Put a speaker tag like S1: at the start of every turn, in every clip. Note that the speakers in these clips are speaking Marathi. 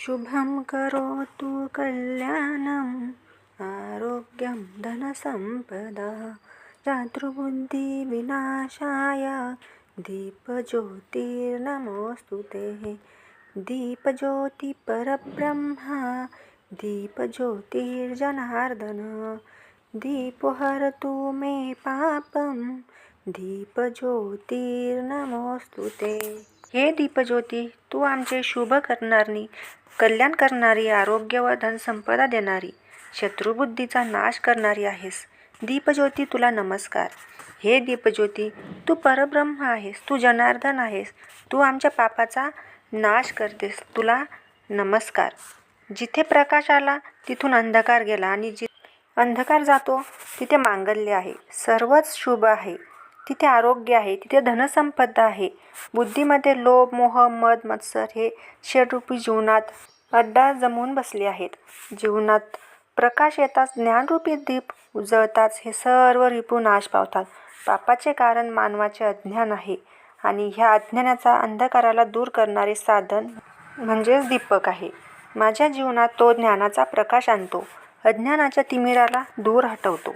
S1: शुभं करोतु कल्याणम् आरोग्यं धनसम्पदा शत्रुबुद्धिविनाशाय दीपज्योतिर्नमोऽस्तु ते। दीपज्योतिपरब्रह्मा दीपज्योतिर्जनार्दन दीपो हरतु मे पापं दीपज्योतिर्नमोऽस्तु ते। हे दीपज्योती तू आमचे शुभ करणारी कल्याण करणारी आरोग्य व धनसंपदा देणारी शत्रुबुद्धीचा नाश करणारी आहेस. दीपज्योती तुला नमस्कार. हे दीपज्योती तू परब्रह्म आहेस तू जनार्दन आहेस तू आमच्या पापाचा नाश करतेस तुला नमस्कार. जिथे प्रकाश आला तिथून अंधकार गेला आणि जि अंधकार जातो तिथे मांगल्य आहे. सर्वच शुभ आहे. तिथे आरोग्य आहे तिथे धनसंपदा आहे. बुद्धीमध्ये लोभ मोह मद मत्सर हे षडरूपी जीवनात अड्डा जमवून बसले आहेत. जीवनात प्रकाश येताच ज्ञानरूपी दीप उजळताच हे सर्व रिपू नाश पावतात. पापाचे कारण मानवाचे अज्ञान आहे आणि ह्या अज्ञानाचा अंधकाराला दूर करणारे साधन म्हणजेच दीपक आहे. माझ्या जीवनात तो ज्ञानाचा प्रकाश आणतो अज्ञानाच्या तिमिराला दूर हटवतो.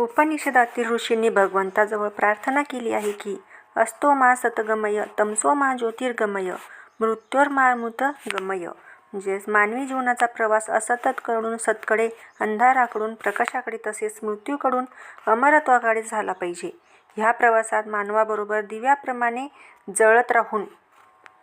S1: उपनिषदातील ऋषींनी भगवंताजवळ प्रार्थना केली आहे की असतो मा सतगमय तमसो मा ज्योतिर्गमय मृत्योर्मामृत गमय. म्हणजेच मानवी जीवनाचा प्रवास असततकडून सतकडे अंधाराकडून प्रकाशाकडे तसेच मृत्यूकडून अमरत्वाकडे झाला पाहिजे. ह्या प्रवासात मानवाबरोबर दिव्याप्रमाणे जळत राहून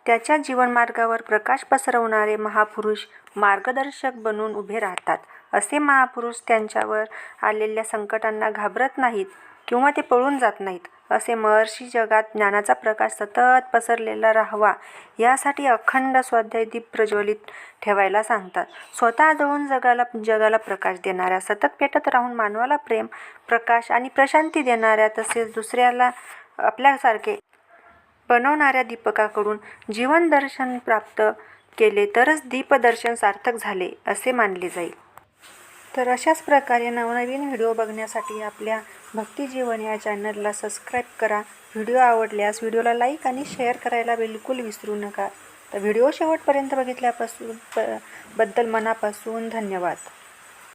S1: त्याच्या जीवनमार्गावर प्रकाश पसरवणारे महापुरुष मार्गदर्शक बनून उभे राहतात. असे महापुरुष त्यांच्यावर आलेल्या संकटांना घाबरत नाहीत किंवा ते पळून जात नाहीत. असे महर्षी जगात ज्ञानाचा प्रकाश सतत पसरलेला राहावा यासाठी अखंड स्वाध्याय दीप प्रज्वलित ठेवायला सांगतात. स्वतः जळून जगाला जगाला प्रकाश देणाऱ्या सतत पेटत राहून मानवाला प्रेम प्रकाश आणि प्रशांती देणाऱ्या तसेच दुसऱ्याला आपल्यासारखे बनवणाऱ्या दीपकाकडून जीवनदर्शन प्राप्त केले तरच दीपदर्शन सार्थक झाले असे मानले जाईल. तर अशाच प्रकारे नवनवीन व्हिडिओ बघण्यासाठी आपल्या भक्तिजीवन या चॅनलला सबस्क्राईब करा. व्हिडिओ आवडल्यास व्हिडिओला लाईक आणि शेअर करायला बिलकुल विसरू नका. तर व्हिडिओ शेवटपर्यंत बघितल्यापासून प बद्दल मनापासून धन्यवाद.